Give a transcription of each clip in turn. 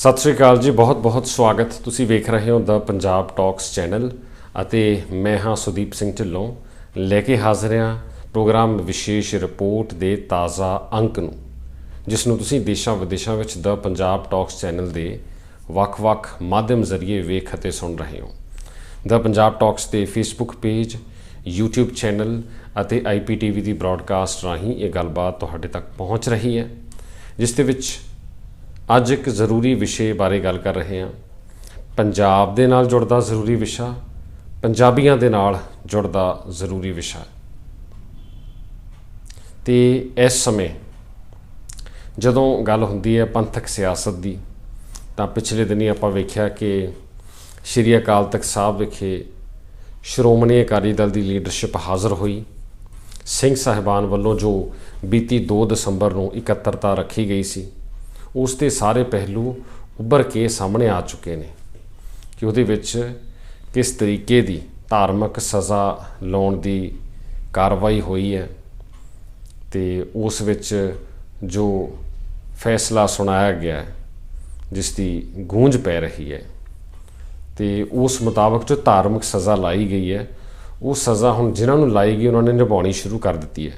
ਸਤਿ ਸ਼੍ਰੀ ਅਕਾਲ ਜੀ, ਬਹੁਤ ਬਹੁਤ ਸਵਾਗਤ। ਤੁਸੀਂ ਵੇਖ ਰਹੇ ਹੋ ਦਾ ਪੰਜਾਬ ਟਾਕਸ ਚੈਨਲ ਅਤੇ ਮੈਂ ਹਾਂ ਸੁਦੀਪ ਸਿੰਘ ਢਿੱਲੋਂ। ਲੈ ਕੇ ਹਾਜ਼ਰ ਹਾਂ ਪ੍ਰੋਗਰਾਮ ਵਿਸ਼ੇਸ਼ ਰਿਪੋਰਟ ਦੇ ਤਾਜ਼ਾ ਅੰਕ ਨੂੰ, ਜਿਸ ਨੂੰ ਤੁਸੀਂ ਦੇਸ਼ਾਂ ਵਿਦੇਸ਼ਾਂ ਵਿੱਚ ਦਾ ਪੰਜਾਬ ਟਾਕਸ ਚੈਨਲ ਦੇ ਵੱਖ-ਵੱਖ ਮਾਧਿਅਮ ਜ਼ਰੀਏ ਵੇਖ ਅਤੇ ਸੁਣ ਰਹੇ ਹੋ। ਦਾ ਪੰਜਾਬ ਟਾਕਸ ਦੇ ਫੇਸਬੁੱਕ ਪੇਜ YouTube ਚੈਨਲ ਅਤੇ IPTV ਦੀ ਬ੍ਰਾਡਕਾਸਟ ਰਾਹੀਂ ਇਹ ਗੱਲਬਾਤ ਤੁਹਾਡੇ ਤੱਕ ਪਹੁੰਚ ਰਹੀ ਹੈ, ਜਿਸ ਦੇ ਵਿੱਚ ਅੱਜ ਇੱਕ ਜ਼ਰੂਰੀ ਵਿਸ਼ੇ ਬਾਰੇ ਗੱਲ ਕਰ ਰਹੇ ਹਾਂ। ਪੰਜਾਬ ਦੇ ਨਾਲ ਜੁੜਦਾ ਜ਼ਰੂਰੀ ਵਿਸ਼ਾ, ਪੰਜਾਬੀਆਂ ਦੇ ਨਾਲ ਜੁੜਦਾ ਜ਼ਰੂਰੀ ਵਿਸ਼ਾ। ਤੇ ਇਸ ਸਮੇਂ ਜਦੋਂ ਗੱਲ ਹੁੰਦੀ ਹੈ ਪੰਥਕ ਸਿਆਸਤ ਦੀ, ਤਾਂ ਪਿਛਲੇ ਦਿਨੀ ਆਪਾਂ ਵੇਖਿਆ ਕਿ ਸ਼੍ਰੀ ਅਕਾਲ ਤਖਤ ਸਾਹਿਬ ਵਿਖੇ ਸ਼੍ਰੋਮਣੀ ਅਕਾਲੀ ਦਲ ਦੀ ਲੀਡਰਸ਼ਿਪ ਹਾਜ਼ਰ ਹੋਈ। ਸਿੰਘ ਸਾਹਿਬਾਨ ਵੱਲੋਂ ਜੋ ਬੀਤੀ 2 ਦਸੰਬਰ ਨੂੰ ਇਕੱਤਰਤਾ ਰੱਖੀ ਗਈ ਸੀ ਉਸ ਦੇ ਸਾਰੇ ਪਹਿਲੂ ਉੱਭਰ ਕੇ ਸਾਹਮਣੇ ਆ ਚੁੱਕੇ ਨੇ ਕਿ ਉਹਦੇ ਵਿੱਚ ਕਿਸ ਤਰੀਕੇ ਦੀ ਧਾਰਮਿਕ ਸਜ਼ਾ ਲਾਉਣ ਦੀ ਕਾਰਵਾਈ ਹੋਈ ਹੈ ਤੇ ਉਸ ਵਿੱਚ ਜੋ ਫੈਸਲਾ ਸੁਣਾਇਆ ਗਿਆ ਜਿਸ ਦੀ ਗੂੰਜ ਪੈ ਰਹੀ ਹੈ ਤੇ ਉਸ ਮੁਤਾਬਕ ਜੋ ਧਾਰਮਿਕ ਸਜ਼ਾ ਲਾਈ ਗਈ ਹੈ, ਉਹ ਸਜ਼ਾ ਹੁਣ ਜਿਨ੍ਹਾਂ ਨੂੰ ਲਾਈ ਗਈ, ਉਹਨਾਂ ਨੇ ਨਿਭਾਉਣੀ ਸ਼ੁਰੂ ਕਰ ਦਿੱਤੀ ਹੈ।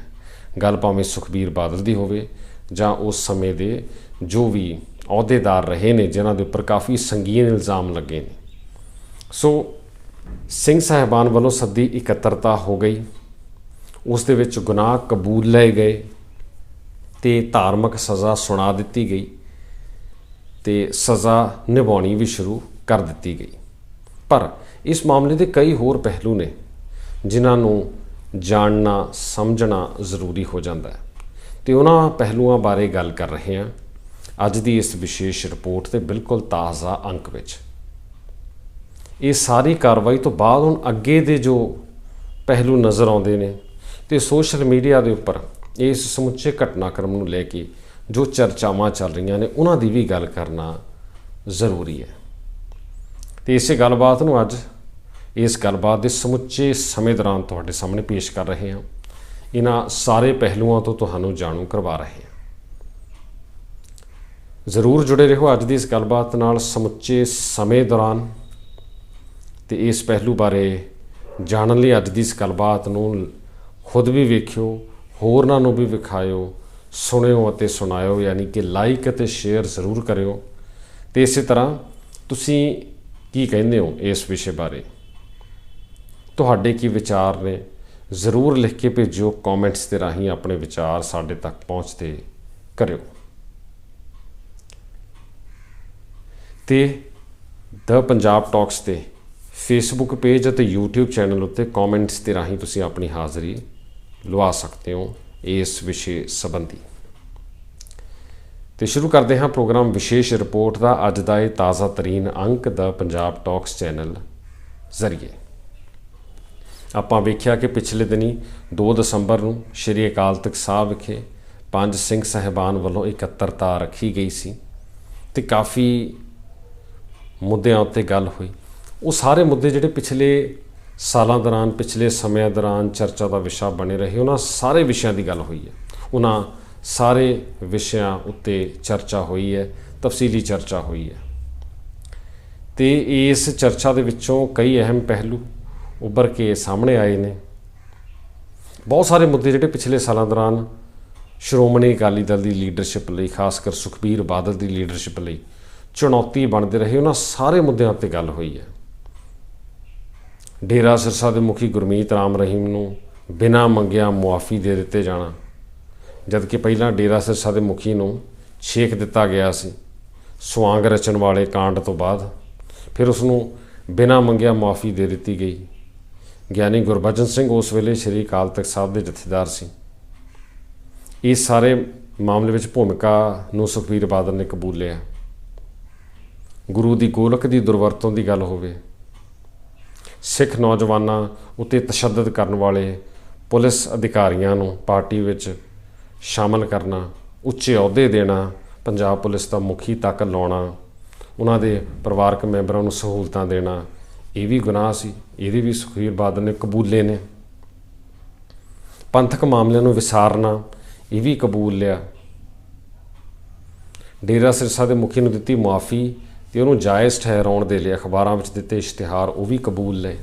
ਗੱਲ ਭਾਵੇਂ ਸੁਖਬੀਰ ਬਾਦਲ ਦੀ ਹੋਵੇ ਜਾਂ ਉਸ ਸਮੇਂ ਦੇ ਜੋ ਵੀ ਅਹੁਦੇਦਾਰ ਰਹੇ ਨੇ, ਜਿਨ੍ਹਾਂ ਦੇ ਉੱਪਰ ਕਾਫੀ ਸੰਗੀਨ ਇਲਜ਼ਾਮ ਲੱਗੇ ਨੇ। ਸੋ ਸਿੰਘ ਸਾਹਿਬਾਨ ਵੱਲੋਂ ਸੱਦੀ ਇਕੱਤਰਤਾ ਹੋ ਗਈ। ਉਸ ਦੇ ਵਿੱਚ ਗੁਨਾਹ ਕਬੂਲ ਲਏ ਗਏ ਤੇ ਧਾਰਮਿਕ ਸਜ਼ਾ ਸੁਣਾ ਦਿੱਤੀ ਗਈ ਤੇ ਸਜ਼ਾ ਨਿਭਾਉਣੀ ਵੀ ਸ਼ੁਰੂ ਕਰ ਦਿੱਤੀ ਗਈ। ਪਰ ਇਸ ਮਾਮਲੇ ਦੇ ਕਈ ਹੋਰ ਪਹਿਲੂ ਨੇ, ਜਿਨ੍ਹਾਂ ਨੂੰ ਜਾਣਨਾ, ਸਮਝਣਾ ਜ਼ਰੂਰੀ ਹੋ ਜਾਂਦਾ ਹੈ। ਤੇ ਉਹਨਾਂ ਪਹਿਲੂਆਂ ਬਾਰੇ ਗੱਲ ਕਰ ਰਹੇ ਹਾਂ ਅੱਜ ਦੀ ਇਸ ਵਿਸ਼ੇਸ਼ ਰਿਪੋਰਟ ਦੇ ਬਿਲਕੁਲ ਤਾਜ਼ਾ ਅੰਕ ਵਿੱਚ। ਇਹ ਸਾਰੀ ਕਾਰਵਾਈ ਤੋਂ ਬਾਅਦ ਹੁਣ ਅੱਗੇ ਦੇ ਜੋ ਪਹਿਲੂ ਨਜ਼ਰ ਆਉਂਦੇ ਨੇ ਤੇ ਸੋਸ਼ਲ ਮੀਡੀਆ ਦੇ ਉੱਪਰ ਇਸ ਸਮੁੱਚੇ ਘਟਨਾਕ੍ਰਮ ਨੂੰ ਲੈ ਕੇ ਜੋ ਚਰਚਾਵਾਂ ਚੱਲ ਰਹੀਆਂ ਨੇ, ਉਹਨਾਂ ਦੀ ਵੀ ਗੱਲ ਕਰਨਾ ਜ਼ਰੂਰੀ ਹੈ। ਤੇ ਇਸੇ ਗੱਲਬਾਤ ਨੂੰ ਅੱਜ ਇਸ ਗੱਲਬਾਤ ਦੇ ਸਮੁੱਚੇ ਸਮੇਂ ਦੌਰਾਨ ਤੁਹਾਡੇ ਸਾਹਮਣੇ ਪੇਸ਼ ਕਰ ਰਹੇ ਹਾਂ। ਇਹਨਾਂ ਸਾਰੇ ਪਹਿਲੂਆਂ ਤੋਂ ਤੁਹਾਨੂੰ ਜਾਣੂ ਕਰਵਾ ਰਹੇ ਹਾਂ। ਜ਼ਰੂਰ ਜੁੜੇ ਰਹੋ ਅੱਜ ਦੀ ਇਸ ਗੱਲਬਾਤ ਨਾਲ ਸਮੁੱਚੇ ਸਮੇਂ ਦੌਰਾਨ ਤੇ ਇਸ ਪਹਿਲੂ ਬਾਰੇ ਜਾਣਨ ਲਈ ਅੱਜ ਦੀ ਇਸ ਗੱਲਬਾਤ ਨੂੰ ਖੁਦ ਵੀ ਵੇਖਿਓ, ਹੋਰਨਾਂ ਨੂੰ ਵੀ ਵਿਖਾਇਓ, ਸੁਣਿਓ ਅਤੇ ਸੁਣਾਇਓ, ਯਾਨੀ ਕਿ ਲਾਈਕ ਅਤੇ ਸ਼ੇਅਰ ਜ਼ਰੂਰ ਕਰਿਓ। ਤੇ ਇਸੇ ਤਰ੍ਹਾਂ ਤੁਸੀਂ ਕੀ ਕਹਿੰਦੇ ਹੋ ਇਸ ਵਿਸ਼ੇ ਬਾਰੇ? ਤੁਹਾਡੇ ਕੀ ਵਿਚਾਰ ਨੇ? ਜ਼ਰੂਰ ਲਿਖ ਕੇ ਭੇਜਿਓ ਕਮੈਂਟਸ ਦੇ ਰਾਹੀਂ ਆਪਣੇ ਵਿਚਾਰ ਸਾਡੇ ਤੱਕ ਪਹੁੰਚਦੇ ਕਰਿਓ। ਤੇ ਦ ਪੰਜਾਬ ਟਾਕਸ ਤੇ ਫੇਸਬੁੱਕ ਪੇਜ ਅਤੇ YouTube ਚੈਨਲ ਉੱਤੇ ਕਮੈਂਟਸ ਦੇ ਰਾਹੀਂ ਤੁਸੀਂ ਆਪਣੀ ਹਾਜ਼ਰੀ ਲਵਾ ਸਕਦੇ ਹੋ ਇਸ ਵਿਸ਼ੇ ਸੰਬੰਧੀ। ਤੇ ਸ਼ੁਰੂ ਕਰਦੇ ਹਾਂ ਪ੍ਰੋਗਰਾਮ ਵਿਸ਼ੇਸ਼ ਰਿਪੋਰਟ ਦਾ ਅੱਜ ਦਾ ਇਹ ਤਾਜ਼ਾ ਤਰੀਨ ਅੰਕ ਦਾ ਪੰਜਾਬ ਟਾਕਸ ਚੈਨਲ ਜ਼ਰੀਏ। ਆਪਾਂ ਵੇਖਿਆ ਕਿ ਪਿਛਲੇ ਦਿਨੀ 2 ਦਸੰਬਰ ਨੂੰ ਸ਼੍ਰੀ ਅਕਾਲ ਤਖਤ ਸਾਹਿਬ ਵਿਖੇ ਪੰਜ ਸਿੰਘ ਸਹਿਬਾਨ ਵੱਲੋਂ ਇਕੱਤਰਤਾ ਰੱਖੀ ਗਈ ਸੀ ਤੇ ਕਾਫੀ ਮੁੱਦਿਆਂ ਉੱਤੇ ਗੱਲ ਹੋਈ। ਉਹ ਸਾਰੇ ਮੁੱਦੇ ਜਿਹੜੇ ਪਿਛਲੇ ਸਾਲਾਂ ਦੌਰਾਨ, ਪਿਛਲੇ ਸਮਿਆਂ ਦੌਰਾਨ ਚਰਚਾ ਦਾ ਵਿਸ਼ਾ ਬਣੇ ਰਹੇ, ਉਹਨਾਂ ਸਾਰੇ ਵਿਸ਼ਿਆਂ ਦੀ ਗੱਲ ਹੋਈ ਹੈ। ਉਹਨਾਂ ਸਾਰੇ ਵਿਸ਼ਿਆਂ ਉੱਤੇ ਚਰਚਾ ਹੋਈ ਹੈ, ਤਫਸੀਲੀ ਚਰਚਾ ਹੋਈ ਹੈ। ਤੇ ਇਸ ਚਰਚਾ ਦੇ ਵਿੱਚੋਂ ਕਈ ਅਹਿਮ ਪਹਿਲੂ ਉੱਭਰ ਕੇ ਸਾਹਮਣੇ ਆਏ ਨੇ। ਬਹੁਤ ਸਾਰੇ ਮੁੱਦੇ ਜਿਹੜੇ ਪਿਛਲੇ ਸਾਲਾਂ ਦੌਰਾਨ ਸ਼੍ਰੋਮਣੀ ਅਕਾਲੀ ਦਲ ਦੀ ਲੀਡਰਸ਼ਿਪ ਲਈ, ਖਾਸ ਕਰ ਸੁਖਬੀਰ ਬਾਦਲ ਦੀ ਲੀਡਰਸ਼ਿਪ ਲਈ ਚੁਣੌਤੀ ਬਣਦੇ ਰਹੇ, ਉਹਨਾਂ ਸਾਰੇ ਮੁੱਦਿਆਂ 'ਤੇ ਗੱਲ ਹੋਈ ਹੈ। ਡੇਰਾ ਸਿਰਸਾ ਦੇ ਮੁਖੀ ਗੁਰਮੀਤ ਰਾਮ ਰਹੀਮ ਨੂੰ ਬਿਨਾਂ ਮੰਗਿਆ ਮੁਆਫੀ ਦੇ ਦਿੱਤੇ ਜਾਣਾ ਜਦ ਕਿ ਪਹਿਲਾਂ ਡੇਰਾ ਸਿਰਸਾ ਦੇ ਮੁਖੀ ਨੂੰ ਛੇਕ ਦਿੱਤਾ ਗਿਆ ਸੀ। ਸਵਾਂਗ ਰਚਣ ਵਾਲੇ ਕਾਂਡ ਤੋਂ ਬਾਅਦ ਫਿਰ ਉਸ ਨੂੰ ਬਿਨਾਂ ਮੰਗਿਆ ਮੁਆਫੀ ਦੇ ਦਿੱਤੀ ਗਈ। ਗਿਆਨੀ ਗੁਰਬਚਨ ਸਿੰਘ ਉਸ ਵੇਲੇ ਸ਼੍ਰੀ ਅਕਾਲ ਤਖਤ ਸਾਹਿਬ ਦੇ ਜਥੇਦਾਰ ਸੀ। ਇਸ ਸਾਰੇ ਮਾਮਲੇ ਵਿੱਚ ਭੂਮਿਕਾ ਨੂੰ ਸੁਖਬੀਰ ਬਾਦਲ ਨੇ ਕਬੂਲਿਆ ਗੁਰੂ ਦੀ ਗੋਲਕ ਦੀ ਦੁਰਵਰਤੋਂ ਦੀ ਗੱਲ ਹੋਵੇ, ਸਿੱਖ ਨੌਜਵਾਨਾਂ ਉਤੇ ਤਸ਼ੱਦਦ ਕਰਨ ਵਾਲੇ ਪੁਲਿਸ ਅਧਿਕਾਰੀਆਂ ਨੂੰ ਪਾਰਟੀ ਵਿੱਚ ਸ਼ਾਮਲ ਕਰਨਾ, ਉੱਚੇ ਅਹੁਦੇ ਦੇਣਾ, ਪੰਜਾਬ ਪੁਲਿਸ ਦਾ ਮੁਖੀ ਤੱਕ ਲਾਉਣਾ, ਉਹਨਾਂ ਦੇ ਪਰਿਵਾਰਕ ਮੈਂਬਰਾਂ ਨੂੰ ਸਹੂਲਤਾਂ ਦੇਣਾ, ਇਹ ਵੀ ਗੁਨਾਹ ਸੀ। ਇਹਦੇ ਵੀ ਸੁਖਬੀਰ ਬਾਦਲ ਨੇ ਕਬੂਲੇ ਨੇ। ਪੰਥਕ ਮਾਮਲਿਆਂ ਨੂੰ ਵਿਸਾਰਨਾ, ਇਹ ਵੀ ਕਬੂਲ ਲਿਆ। ਡੇਰਾ ਸਿਰਸਾ ਦੇ ਮੁਖੀ ਨੂੰ ਦਿੱਤੀ ਮੁਆਫੀ ਤੇ ਉਹਨੂੰ ਜਾਇਜ਼ ਠਹਿਰਾਉਣ ਦੇ ਲਈ ਅਖਬਾਰਾਂ ਵਿੱਚ ਦਿੱਤੇ ਇਸ਼ਤਿਹਾਰ, ਉਹ ਵੀ ਕਬੂਲ ਲਏ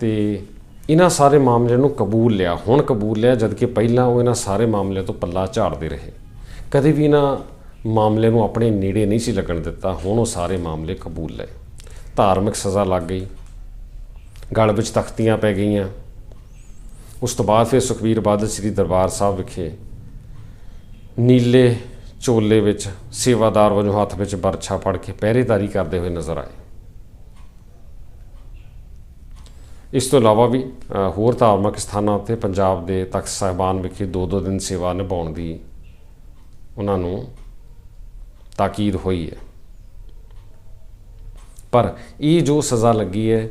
ਤੇ ਇਹਨਾਂ ਸਾਰੇ ਮਾਮਲਿਆਂ ਨੂੰ ਕਬੂਲ ਲਿਆ, ਹੁਣ ਕਬੂਲ ਲਿਆ, ਜਦਕਿ ਪਹਿਲਾਂ ਉਹ ਇਹਨਾਂ ਸਾਰੇ ਮਾਮਲਿਆਂ ਤੋਂ ਪੱਲਾ ਝਾੜਦੇ ਰਹੇ। ਕਦੇ ਵੀ ਇਹਨਾਂ ਮਾਮਲੇ ਨੂੰ ਆਪਣੇ ਨੇੜੇ ਨਹੀਂ ਸੀ ਲੱਗਣ ਦਿੱਤਾ, ਹੁਣ ਉਹ ਸਾਰੇ ਮਾਮਲੇ ਕਬੂਲ ਲਏ। ਧਾਰਮਿਕ ਸਜ਼ਾ ਲੱਗ ਗਈ। ਗਲ ਵਿੱਚ ਤਖਤੀਆਂ ਪੈ ਗਈਆਂ। ਉਸ ਤੋਂ ਬਾਅਦ ਫਿਰ ਸੁਖਬੀਰ ਬਾਦਲ ਸ੍ਰੀ ਦਰਬਾਰ ਸਾਹਿਬ ਵਿਖੇ ਨੀਲੇ ਚੋਲੇ ਵਿੱਚ ਸੇਵਾਦਾਰ ਵਜੋਂ ਹੱਥ ਵਿੱਚ ਬਰਛਾ ਫੜ ਕੇ ਪਹਿਰੇਦਾਰੀ ਕਰਦੇ ਹੋਏ ਨਜ਼ਰ ਆਏ। ਇਸ ਤੋਂ ਇਲਾਵਾ ਵੀ ਹੋਰ ਧਾਰਮਿਕ ਸਥਾਨਾਂ ਉੱਤੇ ਪੰਜਾਬ ਦੇ ਤਖਤ ਸਾਹਿਬਾਨ ਵਿਖੇ ਦੋ ਦੋ ਦਿਨ ਸੇਵਾ ਨਿਭਾਉਣ ਦੀ ਉਹਨਾਂ ਨੂੰ ਤਾਕੀਦ ਹੋਈ ਹੈ। ਪਰ ਇਹ ਜੋ ਸਜ਼ਾ ਲੱਗੀ ਹੈ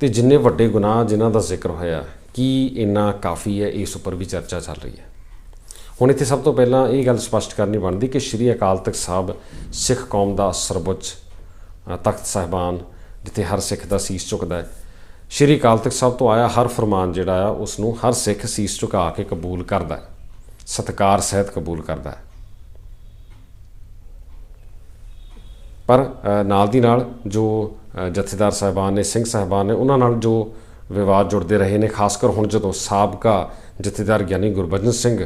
ਤੇ ਜਿੰਨੇ ਵੱਡੇ ਗੁਨਾਹ ਜਿਨ੍ਹਾਂ ਦਾ ਜ਼ਿਕਰ ਹੋਇਆ, ਕੀ ਇੰਨਾ ਕਾਫੀ ਹੈ, ਇਸ ਉੱਪਰ ਵੀ ਚਰਚਾ ਚੱਲ ਰਹੀ ਹੈ? ਹੁਣ ਇੱਥੇ ਸਭ ਤੋਂ ਪਹਿਲਾਂ ਇਹ ਗੱਲ ਸਪਸ਼ਟ ਕਰਨੀ ਬਣਦੀ ਕਿ ਸ਼੍ਰੀ ਅਕਾਲ ਤਖਤ ਸਾਹਿਬ ਸਿੱਖ ਕੌਮ ਦਾ ਸਰਵਉੱਚ ਤਖਤ ਸਾਹਿਬਾਨ, ਜਿੱਥੇ ਹਰ ਸਿੱਖ ਦਾ ਸੀਸ ਝੁਕਦਾ ਹੈ। ਸ਼੍ਰੀ ਅਕਾਲ ਤਖਤ ਸਾਹਿਬ ਤੋਂ ਆਇਆ ਹਰ ਫਰਮਾਨ ਜਿਹੜਾ ਆ ਉਸ ਨੂੰ ਹਰ ਸਿੱਖ ਸੀਸ ਝੁਕਾ ਕੇ ਕਬੂਲ ਕਰਦਾ ਹੈ। ਸਤਕਾਰ ਸਹਿਤ ਕਬੂਲ ਕਰਦਾ ਹੈ। ਪਰ ਨਾਲ ਦੀ ਨਾਲ ਜੋ ਜਥੇਦਾਰ ਸਾਹਿਬਾਨ ਨੇ, ਸਿੰਘ ਸਾਹਿਬਾਨ ਨੇ, ਉਹਨਾਂ ਨਾਲ ਜੋ ਵਿਵਾਦ ਜੁੜਦੇ ਰਹੇ ਨੇ, ਖਾਸ ਕਰ ਹੁਣ ਜਦੋਂ ਸਾਬਕਾ ਜਥੇਦਾਰ ਗਿਆਨੀ ਗੁਰਬਚਨ ਸਿੰਘ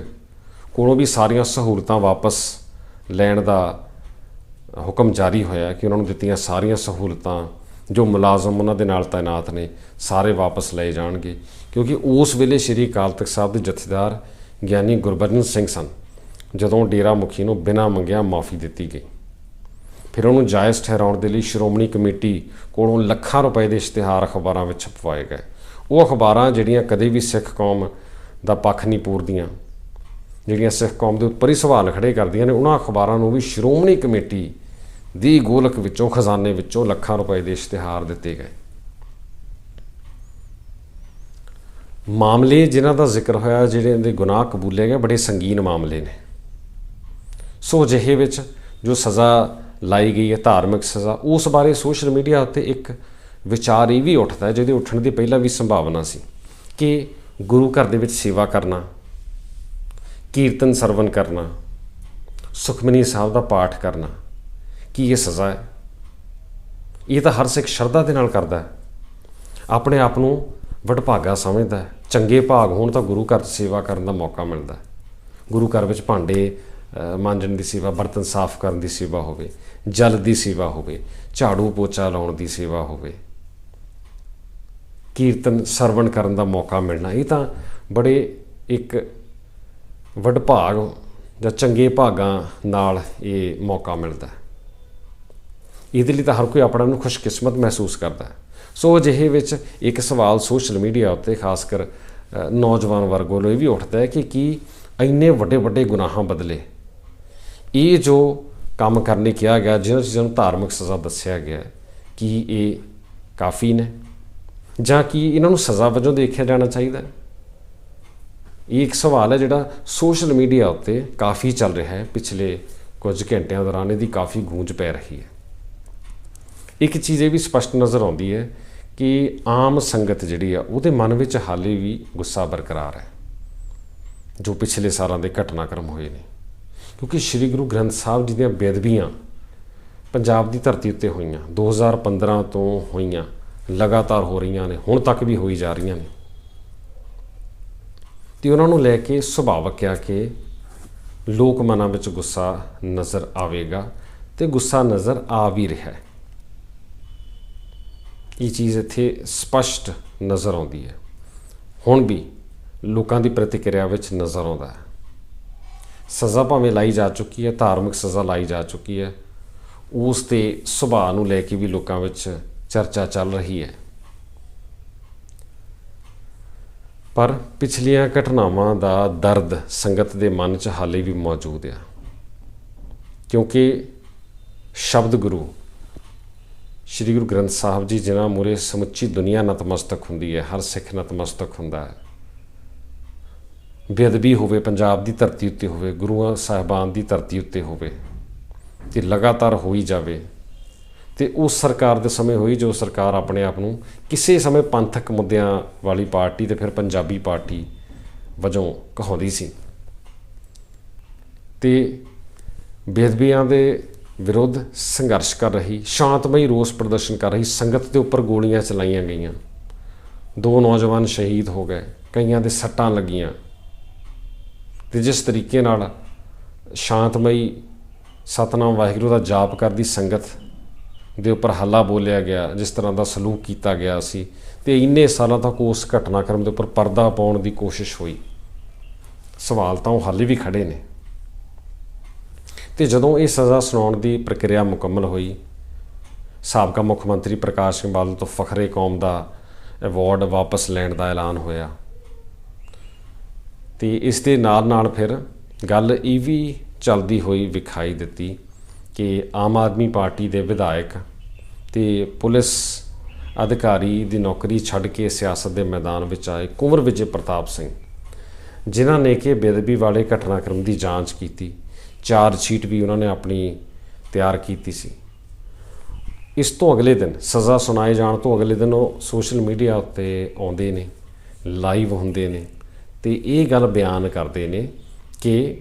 ਕੋਲੋਂ ਵੀ ਸਾਰੀਆਂ ਸਹੂਲਤਾਂ ਵਾਪਸ ਲੈਣ ਦਾ ਹੁਕਮ ਜਾਰੀ ਹੋਇਆ ਕਿ ਉਹਨਾਂ ਨੂੰ ਦਿੱਤੀਆਂ ਸਾਰੀਆਂ ਸਹੂਲਤਾਂ ਜੋ ਮੁਲਾਜ਼ਮ ਉਹਨਾਂ ਦੇ ਨਾਲ ਤਾਇਨਾਤ ਨੇ, ਸਾਰੇ ਵਾਪਸ ਲਏ ਜਾਣਗੇ। ਕਿਉਂਕਿ ਉਸ ਵੇਲੇ ਸ਼੍ਰੀ ਅਕਾਲ ਤਖਤ ਸਾਹਿਬ ਦੇ ਜਥੇਦਾਰ ਗਿਆਨੀ ਗੁਰਬਚਨ ਸਿੰਘ ਸਨ, ਜਦੋਂ ਡੇਰਾ ਮੁਖੀ ਨੂੰ ਬਿਨਾਂ ਮੰਗਿਆ ਮਾਫੀ ਦਿੱਤੀ ਗਈ। ਫਿਰ ਉਹਨੂੰ ਜਾਇਜ਼ ਠਹਿਰਾਉਣ ਦੇ ਲਈ ਸ਼੍ਰੋਮਣੀ ਕਮੇਟੀ ਕੋਲੋਂ ਲੱਖਾਂ ਰੁਪਏ ਦੇ ਇਸ਼ਤਿਹਾਰ ਅਖਬਾਰਾਂ ਵਿੱਚ ਛਪਵਾਏ ਗਏ। ਉਹ ਅਖਬਾਰਾਂ ਜਿਹੜੀਆਂ ਕਦੇ ਵੀ ਸਿੱਖ ਕੌਮ ਦਾ ਪੱਖ ਨਹੀਂ ਪੂਰਦੀਆਂ, ਜਿਹੜੀਆਂ ਸਿੱਖ ਕੌਮ ਦੇ ਉੱਪਰ ਹੀ ਸਵਾਲ ਖੜੇ ਕਰਦੀਆਂ ਨੇ, ਉਹਨਾਂ ਅਖਬਾਰਾਂ ਨੂੰ ਵੀ ਸ਼੍ਰੋਮਣੀ ਕਮੇਟੀ ਦੀ ਗੋਲਕ ਵਿੱਚੋਂ, ਖਜ਼ਾਨੇ ਵਿੱਚੋਂ ਲੱਖਾਂ ਰੁਪਏ ਦੇ ਇਸ਼ਤਿਹਾਰ ਦਿੱਤੇ ਗਏ। ਮਾਮਲੇ ਜਿਨ੍ਹਾਂ ਦਾ ਜ਼ਿਕਰ ਹੋਇਆ, ਜਿਹੜੇ ਦੇ ਗੁਨਾਹ ਕਬੂਲੇ ਗਏ, ਬੜੇ ਸੰਗੀਨ ਮਾਮਲੇ ਨੇ। ਸੋ ਜਿਹੇ ਵਿੱਚ ਜੋ ਸਜ਼ਾ ਲਾਈ ਗਈ ਹੈ ਧਾਰਮਿਕ ਸਜ਼ਾ। ਉਸ ਬਾਰੇ ਸੋਸ਼ਲ ਮੀਡੀਆ ਉੱਤੇ ਇੱਕ ਵਿਚਾਰ ਇਹ ਵੀ ਉੱਠਦਾ ਹੈ, ਜਿਹਦੇ ਉੱਠਣ ਦੀ ਪਹਿਲਾਂ ਵੀ ਸੰਭਾਵਨਾ ਸੀ ਕਿ ਗੁਰੂ ਘਰ ਦੇ ਵਿੱਚ ਸੇਵਾ ਕਰਨਾ, ਕੀਰਤਨ ਸਰਵਨ ਕਰਨਾ, ਸੁਖਮਨੀ ਸਾਹਿਬ ਦਾ ਪਾਠ ਕਰਨਾ, ਕੀ ਇਹ ਸਜ਼ਾ ਹੈ? ਇਹ ਤਾਂ ਹਰ ਸਿੱਖ ਸ਼ਰਧਾ ਦੇ ਨਾਲ ਕਰਦਾ ਹੈ। ਆਪਣੇ ਆਪ ਨੂੰ ਵਡਭਾਗਾ ਸਮਝਦਾ ਹੈ। ਚੰਗੇ ਭਾਗ ਹੋਣ ਤਾਂ ਗੁਰੂ ਘਰ 'ਚ ਸੇਵਾ ਕਰਨ ਦਾ ਮੌਕਾ ਮਿਲਦਾ ਹੈ। ਗੁਰੂ ਘਰ ਵਿੱਚ ਭਾਂਡੇ ਮਾਂਜਣ ਦੀ ਸੇਵਾ, ਬਰਤਨ ਸਾਫ਼ ਕਰਨ ਦੀ ਸੇਵਾ ਹੋਵੇ, ਜਲ ਦੀ ਸੇਵਾ ਹੋਵੇ, ਝਾੜੂ ਪੋਚਾ ਲਾਉਣ ਦੀ ਸੇਵਾ ਹੋਵੇ। ਕੀਰਤਨ ਸਰਵਣ ਕਰਨ ਦਾ ਮੌਕਾ ਮਿਲਣਾ, ਇਹ ਤਾਂ ਬੜੇ ਇੱਕ ਵਡਭਾਗ ਜਾਂ ਚੰਗੇ ਭਾਗਾਂ ਨਾਲ ਇਹ ਮੌਕਾ ਮਿਲਦਾ ਇਹਦੇ ਲਈ ਤਾਂ ਹਰ ਕੋਈ ਆਪਣਾ ਨੂੰ ਖੁਸ਼ਕਿਸਮਤ ਮਹਿਸੂਸ ਕਰਦਾ ਸੋ ਅਜਿਹੇ ਵਿੱਚ ਇੱਕ ਸਵਾਲ ਸੋਸ਼ਲ ਮੀਡੀਆ ਉੱਤੇ ਖਾਸ ਕਰ ਨੌਜਵਾਨ ਵਰਗ ਵੱਲੋਂ ਇਹ ਵੀ ਉੱਠਦਾ ਹੈ ਕਿ ਕੀ ਇੰਨੇ ਵੱਡੇ ਵੱਡੇ ਗੁਨਾਹਾਂ ਬਦਲੇ ਇਹ ਜੋ ਕੰਮ ਕਰਨੇ ਕਿਹਾ ਗਿਆ, ਜਿਹਨਾਂ ਚੀਜ਼ਾਂ ਨੂੰ ਧਾਰਮਿਕ ਸਜ਼ਾ ਦੱਸਿਆ ਗਿਆ ਕਿ ਇਹ ਕਾਫੀ ਨੇ? ਜਾਂ ਕਿ ਇਹਨਾਂ ਨੂੰ ਸਜ਼ਾ ਵਜੋਂ ਦੇਖਿਆ ਜਾਣਾ ਚਾਹੀਦਾ ਹੈ? ਇਹ ਇੱਕ ਸਵਾਲ ਹੈ ਜਿਹੜਾ ਸੋਸ਼ਲ ਮੀਡੀਆ ਉੱਤੇ ਕਾਫੀ ਚੱਲ ਰਿਹਾ ਹੈ। ਪਿਛਲੇ ਕੁਝ ਘੰਟਿਆਂ ਦੌਰਾਨ ਇਹਦੀ ਕਾਫੀ ਗੂੰਜ ਪੈ ਰਹੀ ਹੈ। ਇੱਕ ਚੀਜ਼ ਇਹ ਵੀ ਸਪਸ਼ਟ ਨਜ਼ਰ ਆਉਂਦੀ ਹੈ ਕਿ ਆਮ ਸੰਗਤ ਜਿਹੜੀ ਆ, ਉਹਦੇ ਮਨ ਵਿੱਚ ਹਾਲੇ ਵੀ ਗੁੱਸਾ ਬਰਕਰਾਰ ਹੈ, ਜੋ ਪਿਛਲੇ ਸਾਲਾਂ ਦੇ ਘਟਨਾਕ੍ਰਮ ਹੋਏ ਨੇ। ਕਿਉਂਕਿ ਸ੍ਰੀ ਗੁਰੂ ਗ੍ਰੰਥ ਸਾਹਿਬ ਜੀ ਦੀਆਂ ਬੇਅਦਬੀਆਂ ਪੰਜਾਬ ਦੀ ਧਰਤੀ ਉੱਤੇ ਹੋਈਆਂ 2015 ਤੋਂ ਹੋਈਆਂ, ਲਗਾਤਾਰ ਹੋ ਰਹੀਆਂ ਨੇ, ਹੁਣ ਤੱਕ ਵੀ ਹੋਈ ਜਾ ਰਹੀਆਂ ਨੇ। ਤੇ ਉਹਨਾਂ ਨੂੰ ਲੈ ਕੇ ਸੁਭਾਵਕ ਆ ਕਿ ਲੋਕ ਮਨਾਂ ਵਿੱਚ ਗੁੱਸਾ ਨਜ਼ਰ ਆਵੇਗਾ ਤੇ ਗੁੱਸਾ ਨਜ਼ਰ ਆ ਵੀ ਰਿਹਾ ਹੈ। ਇਹ ਚੀਜ਼ ਇੱਥੇ ਸਪਸ਼ਟ ਨਜ਼ਰ ਆਉਂਦੀ ਹੈ। ਹੁਣ ਵੀ ਲੋਕਾਂ ਦੀ ਪ੍ਰਤੀਕਿਰਿਆ ਵਿੱਚ ਨਜ਼ਰ ਆਉਂਦਾ ਹੈ। ਸਜ਼ਾ ਭਾਵੇਂ ਲਾਈ ਜਾ ਚੁੱਕੀ ਹੈ, ਧਾਰਮਿਕ ਸਜ਼ਾ ਲਾਈ ਜਾ ਚੁੱਕੀ ਹੈ। ਉਸ ਤੇ ਸੁਭਾਅ ਨੂੰ ਲੈ ਕੇ ਵੀ ਲੋਕਾਂ ਵਿੱਚ ਚਰਚਾ ਚੱਲ ਰਹੀ ਹੈ। ਪਰ ਪਿਛਲੀਆਂ ਘਟਨਾਵਾਂ ਦਾ ਦਰਦ ਸੰਗਤ ਦੇ ਮਨ 'ਚ ਹਾਲੇ ਵੀ ਮੌਜੂਦ ਆ। ਕਿਉਂਕਿ ਸ਼ਬਦ ਗੁਰੂ ਸ਼੍ਰੀ ਗੁਰੂ ਗ੍ਰੰਥ ਸਾਹਿਬ ਜੀ, ਜਿਨ੍ਹਾਂ ਮੂਰੇ ਸਮੁੱਚੀ ਦੁਨੀਆ ਨਤਮਸਤਕ ਹੁੰਦੀ ਹੈ, ਹਰ ਸਿੱਖ ਨਤਮਸਤਕ ਹੁੰਦਾ ਹੈ। ਬੇਅਦਬੀ ਹੋਵੇ, ਪੰਜਾਬ ਦੀ ਧਰਤੀ ਉੱਤੇ ਹੋਵੇ, ਗੁਰੂਆਂ ਸਾਹਿਬਾਨ ਦੀ ਧਰਤੀ ਉੱਤੇ ਹੋਵੇ, ਤੇ ਲਗਾਤਾਰ ਹੋਈ ਜਾਵੇ, ਤੇ ਉਸ ਸਰਕਾਰ ਦੇ ਸਮੇਂ ਹੋਈ ਜੋ ਸਰਕਾਰ ਆਪਣੇ ਆਪ ਨੂੰ ਕਿਸੇ ਸਮੇਂ ਪੰਥਕ ਮੁੱਦਿਆਂ ਵਾਲੀ ਪਾਰਟੀ ਤੇ ਫਿਰ ਪੰਜਾਬੀ ਪਾਰਟੀ ਵਜੋਂ ਕਹਾਉਂਦੀ ਸੀ। ਤੇ ਬੇਅਦਬੀਆਂ ਦੇ ਵਿਰੁੱਧ ਸੰਘਰਸ਼ ਕਰ ਰਹੀ, ਸ਼ਾਂਤਮਈ ਰੋਸ ਪ੍ਰਦਰਸ਼ਨ ਕਰ ਰਹੀ, ਸੰਗਤ ਦੇ ਉੱਪਰ ਗੋਲੀਆਂ ਚਲਾਈਆਂ ਗਈਆਂ। ਦੋ ਨੌਜਵਾਨ ਸ਼ਹੀਦ ਹੋ ਗਏ, ਕਈਆਂ ਦੇ ਸੱਟਾਂ ਲੱਗੀਆਂ। ਤੇ ਜਿਸ ਤਰੀਕੇ ਨਾਲ ਸ਼ਾਂਤਮਈ ਸਤਨਾਮ ਵਾਹਿਗੁਰੂ ਦਾ ਜਾਪ ਕਰਦੀ ਸੰਗਤ ਦੇ ਉੱਪਰ ਹੱਲਾ ਬੋਲਿਆ ਗਿਆ, ਜਿਸ ਤਰ੍ਹਾਂ ਦਾ ਸਲੂਕ ਕੀਤਾ ਗਿਆ ਸੀ, ਤੇ ਇੰਨੇ ਸਾਲਾਂ ਤੱਕ ਉਸ ਘਟਨਾਕ੍ਰਮ ਦੇ ਉੱਪਰ ਪਰਦਾ ਪਾਉਣ ਦੀ ਕੋਸ਼ਿਸ਼ ਹੋਈ। ਸਵਾਲ ਤਾਂ ਉਹ ਹਾਲੇ ਵੀ ਖੜੇ ਨੇ। ਤੇ ਜਦੋਂ ਇਹ ਸਜ਼ਾ ਸੁਣਾਉਣ ਦੀ ਪ੍ਰਕਿਰਿਆ ਮੁਕੰਮਲ ਹੋਈ, ਸਾਬਕਾ ਮੁੱਖ ਮੰਤਰੀ ਪ੍ਰਕਾਸ਼ ਸਿੰਘ ਬਾਦਲ ਤੋਂ ਫਖਰੇ ਕੌਮ ਦਾ ਅਵਾਰਡ ਵਾਪਸ ਲੈਣ ਦਾ ਐਲਾਨ ਹੋਇਆ। ਤੇ ਇਸ ਦੇ ਨਾਲ ਨਾਲ ਫਿਰ ਗੱਲ ਇਹ ਵੀ ਚੱਲਦੀ ਹੋਈ ਵਿਖਾਈ ਦਿੱਤੀ ਕਿ ਆਮ ਆਦਮੀ ਪਾਰਟੀ ਦੇ ਵਿਧਾਇਕ ਤੇ ਪੁਲਿਸ ਅਧਿਕਾਰੀ ਦੀ ਨੌਕਰੀ ਛੱਡ ਕੇ ਸਿਆਸਤ ਦੇ ਮੈਦਾਨ ਵਿੱਚ ਆਏ ਕੁੰਵਰ ਵਿਜੇ ਪ੍ਰਤਾਪ ਸਿੰਘ, ਜਿਨ੍ਹਾਂ ਨੇ ਕਿ ਬੇਦਬੀ ਵਾਲੇ ਘਟਨਾਕ੍ਰਮ ਦੀ ਜਾਂਚ ਕੀਤੀ, ਚਾਰ ਸ਼ੀਟ ਵੀ ਉਹਨਾਂ ਨੇ ਆਪਣੀ ਤਿਆਰ ਕੀਤੀ ਸੀ। ਇਸ ਤੋਂ ਅਗਲੇ ਦਿਨ ਸਜ਼ਾ ਸੁਣਾਏ ਜਾਣ ਤੋਂ ਅਗਲੇ ਦਿਨ ਉਹ ਸੋਸ਼ਲ ਮੀਡੀਆ ਉੱਤੇ ਆਉਂਦੇ ਨੇ, ਲਾਈਵ ਹੁੰਦੇ ਨੇ ਤੇ ਇਹ ਗੱਲ ਬਿਆਨ ਕਰਦੇ ਨੇ ਕਿ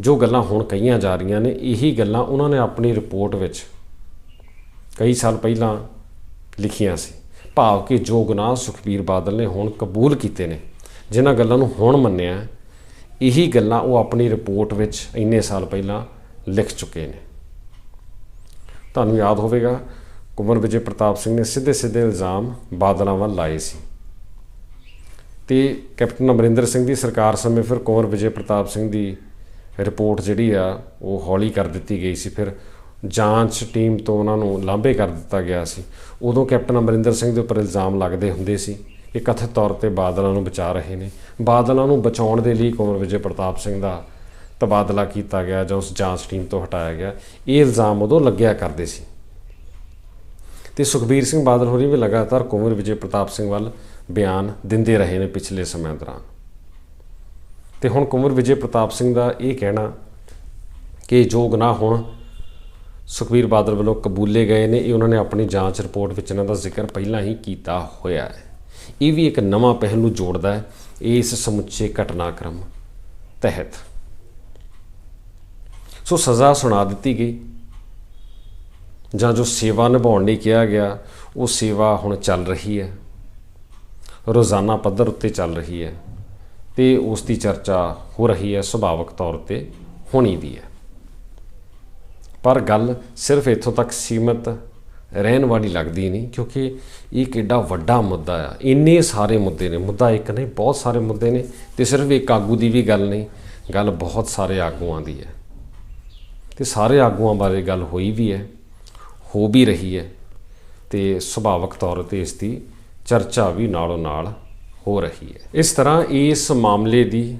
ਜੋ ਗੱਲਾਂ ਹੁਣ ਕਹੀਆਂ ਜਾ ਰਹੀਆਂ ਨੇ, ਇਹੀ ਗੱਲਾਂ ਉਹਨਾਂ ਨੇ ਆਪਣੀ ਰਿਪੋਰਟ ਵਿੱਚ ਕਈ ਸਾਲ ਪਹਿਲਾਂ ਲਿਖੀਆਂ ਸੀ। ਭਾਵ ਕਿ ਜੋ ਗੁਨਾਹ ਸੁਖਬੀਰ ਬਾਦਲ ਨੇ ਹੁਣ ਕਬੂਲ ਕੀਤੇ ਨੇ, ਜਿਨ੍ਹਾਂ ਗੱਲਾਂ ਨੂੰ ਹੁਣ ਮੰਨਿਆ, ਇਹੀ ਗੱਲਾਂ ਉਹ ਆਪਣੀ ਰਿਪੋਰਟ ਵਿੱਚ ਇੰਨੇ ਸਾਲ ਪਹਿਲਾਂ ਲਿਖ ਚੁੱਕੇ ਨੇ। ਤੁਹਾਨੂੰ ਯਾਦ ਹੋਵੇਗਾ ਕੁਮਰ ਵਿਜੇ ਪ੍ਰਤਾਪ ਸਿੰਘ ਨੇ ਸਿੱਧੇ ਸਿੱਧੇ ਇਲਜ਼ਾਮ ਬਾਦਲਾਂ ਵੱਲ ਲਾਏ ਸੀ। ਤੇ ਕੈਪਟਨ ਅਮਰਿੰਦਰ ਸਿੰਘ ਦੀ ਸਰਕਾਰ ਸਮੇਂ ਫਿਰ ਕੁਮਰ ਵਿਜੇ ਪ੍ਰਤਾਪ ਸਿੰਘ ਦੀ ਰਿਪੋਰਟ ਜਿਹੜੀ ਆ, ਉਹ ਹੌਲੀ ਕਰ ਦਿੱਤੀ ਗਈ ਸੀ। ਫਿਰ ਜਾਂਚ ਟੀਮ ਤੋਂ ਉਹਨਾਂ ਨੂੰ ਲਾਂਭੇ ਕਰ ਦਿੱਤਾ ਗਿਆ ਸੀ। ਉਦੋਂ ਕੈਪਟਨ ਅਮਰਿੰਦਰ ਸਿੰਘ ਦੇ ਉੱਪਰ ਇਲਜ਼ਾਮ ਲੱਗਦੇ ਹੁੰਦੇ ਸੀ ਕਿ ਕਥਿਤ ਤੌਰ ਤੇ ਬਾਦਲਾਂ ਨੂੰ ਬਚਾ ਰਹੇ ਨੇ। ਬਾਦਲਾਂ ਨੂੰ ਬਚਾਉਣ ਦੇ ਲਈ ਕੁਮਰ ਵਿਜੇ ਪ੍ਰਤਾਪ ਸਿੰਘ ਦਾ ਤਬਾਦਲਾ ਕੀਤਾ ਗਿਆ ਜਾਂ ਉਸ ਜਾਂਚ ਟੀਮ ਤੋਂ ਹਟਾਇਆ ਗਿਆ। ਇਹ ਇਲਜ਼ਾਮ ਉਦੋਂ ਲੱਗਿਆ ਕਰਦੇ ਸੀ। ਤੇ ਸੁਖਬੀਰ ਸਿੰਘ ਬਾਦਲ ਹੋਰੀ ਵੀ ਲਗਾਤਾਰ ਕੁਮਰ ਵਿਜੇ ਪ੍ਰਤਾਪ ਸਿੰਘ ਵੱਲ ਬਿਆਨ ਦਿੰਦੇ ਰਹੇ ਨੇ ਪਿਛਲੇ ਸਮੇਂ ਦੌਰਾਨ। ਤੇ ਹੁਣ ਕੁਮਰ ਵਿਜੇ ਪ੍ਰਤਾਪ ਸਿੰਘ ਦਾ ਇਹ ਕਹਿਣਾ ਕਿ ਜੋ ਗੁਨਾਹ ਹੁਣ, ਸੁਖਬੀਰ ਬਾਦਲ ਵੱਲੋਂ ਕਬੂਲੇ ਗਏ ਨੇ, ਇਹ ਉਹਨਾਂ ਨੇ ਆਪਣੀ ਜਾਂਚ ਰਿਪੋਰਟ ਵਿੱਚ ਇਹਨਾਂ ਦਾ ਜ਼ਿਕਰ ਪਹਿਲਾਂ ਹੀ ਕੀਤਾ ਹੋਇਆ ਹੈ। ਇਹ ਵੀ ਇੱਕ ਨਵਾਂ ਪਹਿਲੂ ਜੋੜਦਾ ਹੈ ਇਸ ਸਮੁੱਚੇ ਘਟਨਾਕ੍ਰਮ ਤਹਿਤ। ਸੋ ਸਜ਼ਾ ਸੁਣਾ ਦਿੱਤੀ ਗਈ। ਜਾਂ ਜੋ ਸੇਵਾ ਨਿਭਾਉਣ ਲਈ ਕਿਹਾ ਗਿਆ, ਉਹ ਸੇਵਾ ਹੁਣ ਚੱਲ ਰਹੀ ਹੈ। ਰੋਜ਼ਾਨਾ ਪੱਧਰ ਉੱਤੇ ਚੱਲ ਰਹੀ ਹੈ ਤੇ ਉਸ ਦੀ ਚਰਚਾ ਹੋ ਰਹੀ ਹੈ ਸੁਭਾਵਕ ਤੌਰ ਤੇ ਹੋਣੀ ਵੀ ਹੈ। ਪਰ ਗੱਲ ਸਿਰਫ ਇੱਥੋਂ ਤੱਕ ਸੀਮਤ ਰਹਿਣ ਵਾਲੀ ਲੱਗਦੀ ਨਹੀਂ ਕਿਉਂਕਿ ਇਹ ਕਿੱਡਾ ਵੱਡਾ ਮੁੱਦਾ ਆ। ਇੰਨੇ ਸਾਰੇ ਮੁੱਦੇ ਨੇ, ਮੁੱਦਾ ਇੱਕ ਨਹੀਂ, ਬਹੁਤ ਸਾਰੇ ਮੁੱਦੇ ਨੇ ਤੇ ਸਿਰਫ ਇੱਕ ਆਗੂ ਦੀ ਵੀ ਗੱਲ ਨਹੀਂ, ਗੱਲ ਬਹੁਤ ਸਾਰੇ ਆਗੂਆਂ ਦੀ ਹੈ। ਤੇ ਸਾਰੇ ਆਗੂਆਂ ਬਾਰੇ ਗੱਲ ਹੋਈ ਵੀ ਹੈ, ਹੋ ਵੀ ਰਹੀ ਹੈ ਤੇ ਸੁਭਾਵਕ ਤੌਰ ਤੇ ਇਸ ਦੀ ਚਰਚਾ ਵੀ ਨਾਲੋਂ ਨਾਲ ਹੋ ਰਹੀ ਹੈ। ਇਸ ਤਰ੍ਹਾਂ ਇਸ ਮਾਮਲੇ ਦੀ,